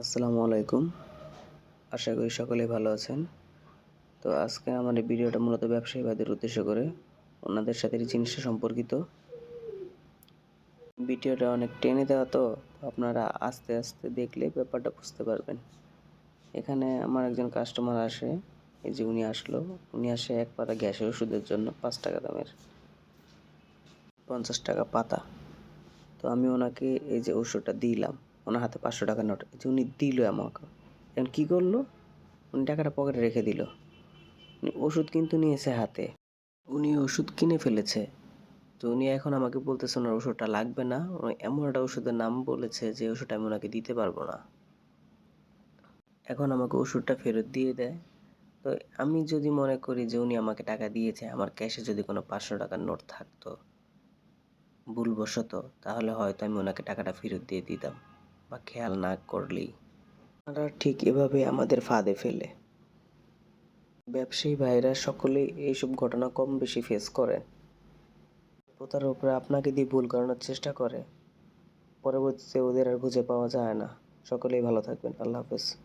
আসসালামু আলাইকুম। আশা করি সকলেই ভালো আছেন। তো আজকে আমার এই ভিডিওটা মূলত ব্যবসায়ীবাদের উদ্দেশ্য করে, ওনাদের সাথে এই জিনিসটা সম্পর্কিত। ভিডিওটা অনেক টেনে দেওয়া তো, আপনারা আস্তে আস্তে দেখলে ব্যাপারটা বুঝতে পারবেন। এখানে আমার একজন কাস্টমার আসে, এই যে উনি আসলো। উনি আসে এক পাতা গ্যাসের ওষুধের জন্য, পাঁচ টাকা দামের, পঞ্চাশ টাকা পাতা। তো আমি ওনাকে এই যে ওষুধটা দিলাম। ওনার হাতে পাঁচশো টাকা নোট। যে উনি দিল আমাকে। এখন কী করল? উনি টাকাটা পকেটে রেখে দিল। উনি ওষুধ কিন্তু নিয়েছে হাতে। উনি ওষুধ কিনে ফেলেছে। তো উনি এখন আমাকে বলতেছে, ওনার ওষুধটা লাগবে না। উনি এমন একটা ওষুধের নাম বলেছে যে ওষুধটা আমি ওনাকে দিতে পারব না। এখন আমাকে ওষুধটা ফেরত দিয়ে দেয়। তো আমি যদি মনে করি যে উনি আমাকে টাকা দিয়েছে, আমার ক্যাশে যদি কোনো পাঁচশো টাকার নোট থাকতো, ভুলবশত, তাহলে হয়তো আমি ওনাকে টাকাটা ফেরত দিয়ে দিতাম। বা খেয়াল না করলেই তারা ঠিক এভাবে আমাদের ফাঁদে ফেলে। ব্যবসায়ী ভাইরা সকলেই এইসব ঘটনা কম বেশি ফেস করে। প্রতারকরা আপনাকে দিয়ে ভুল করানোর চেষ্টা করে। পরবর্তীতে ওদের আর খুঁজে পাওয়া যায় না। সকলেই ভালো থাকবেন। আল্লাহ হাফেজ।